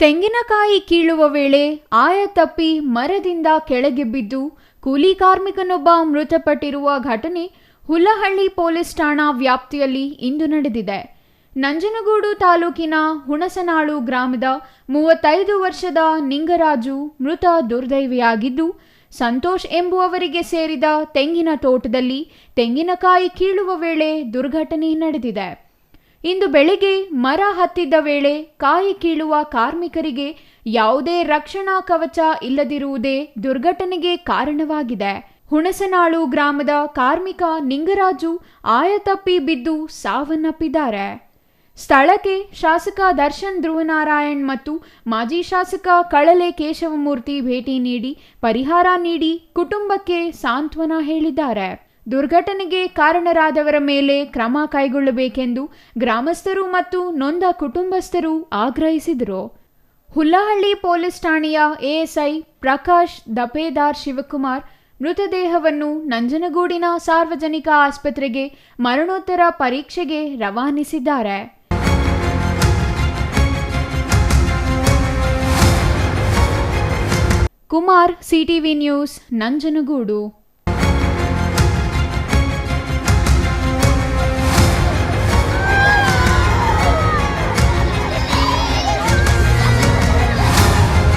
ತೆಂಗಿನಕಾಯಿ ಕೀಳುವ ವೇಳೆ ಆಯ ತಪ್ಪಿ ಮರದಿಂದ ಕೆಳಗೆ ಬಿದ್ದು ಕೂಲಿ ಕಾರ್ಮಿಕನೊಬ್ಬ ಮೃತಪಟ್ಟಿರುವ ಘಟನೆ ಹುಲ್ಲಹಳ್ಳಿ ಪೊಲೀಸ್ ಠಾಣಾ ವ್ಯಾಪ್ತಿಯಲ್ಲಿ ಇಂದು ನಡೆದಿದೆ. ನಂಜನಗೂಡು ತಾಲೂಕಿನ ಹುಣಸನಾಳು ಗ್ರಾಮದ ಮೂವತ್ತೈದು ವರ್ಷದ ನಿಂಗರಾಜು ಮೃತ ದುರ್ದೈವಿಯಾಗಿದ್ದು, ಸಂತೋಷ್ ಎಂಬುವವರಿಗೆ ಸೇರಿದ ತೆಂಗಿನ ತೋಟದಲ್ಲಿ ತೆಂಗಿನಕಾಯಿ ಕೀಳುವ ವೇಳೆ ದುರ್ಘಟನೆ ನಡೆದಿದೆ. ಇಂದು ಬೆಳಿಗ್ಗೆ ಮರ ಹತ್ತಿದ್ದ ವೇಳೆ ಕಾಯಿ ಕೀಳುವ ಕಾರ್ಮಿಕರಿಗೆ ಯಾವುದೇ ರಕ್ಷಣಾ ಕವಚ ಇಲ್ಲದಿರುವುದೇ ದುರ್ಘಟನೆಗೆ ಕಾರಣವಾಗಿದೆ. ಹುಣಸನಾಳು ಗ್ರಾಮದ ಕಾರ್ಮಿಕ ನಿಂಗರಾಜು ಆಯತಪ್ಪಿ ಬಿದ್ದು ಸಾವನ್ನಪ್ಪಿದ್ದಾರೆ. ಸ್ಥಳಕ್ಕೆ ಶಾಸಕ ದರ್ಶನ್ ಧ್ರುವನಾರಾಯಣ್ ಮತ್ತು ಮಾಜಿ ಶಾಸಕ ಕಳಲೆ ಕೇಶವಮೂರ್ತಿ ಭೇಟಿ ನೀಡಿ ಪರಿಹಾರ ನೀಡಿ ಕುಟುಂಬಕ್ಕೆ ಸಾಂತ್ವನ ಹೇಳಿದ್ದಾರೆ. ದುರ್ಘಟನೆಗೆ ಕಾರಣರಾದವರ ಮೇಲೆ ಕ್ರಮ ಕೈಗೊಳ್ಳಬೇಕೆಂದು ಗ್ರಾಮಸ್ಥರು ಮತ್ತು ನೊಂದ ಕುಟುಂಬಸ್ಥರು ಆಗ್ರಹಿಸಿದರು. ಹುಲ್ಲಹಳ್ಳಿ ಪೊಲೀಸ್ ಠಾಣೆಯ ಎಎಸ್ಐ ಪ್ರಕಾಶ್ ದಪೇದಾರ್ ಶಿವಕುಮಾರ್ ಮೃತದೇಹವನ್ನು ನಂಜನಗೂಡಿನ ಸಾರ್ವಜನಿಕ ಆಸ್ಪತ್ರೆಗೆ ಮರಣೋತ್ತರ ಪರೀಕ್ಷೆಗೆ ರವಾನಿಸಿದ್ದಾರೆ. Kumar, CTV news, Nanjangud.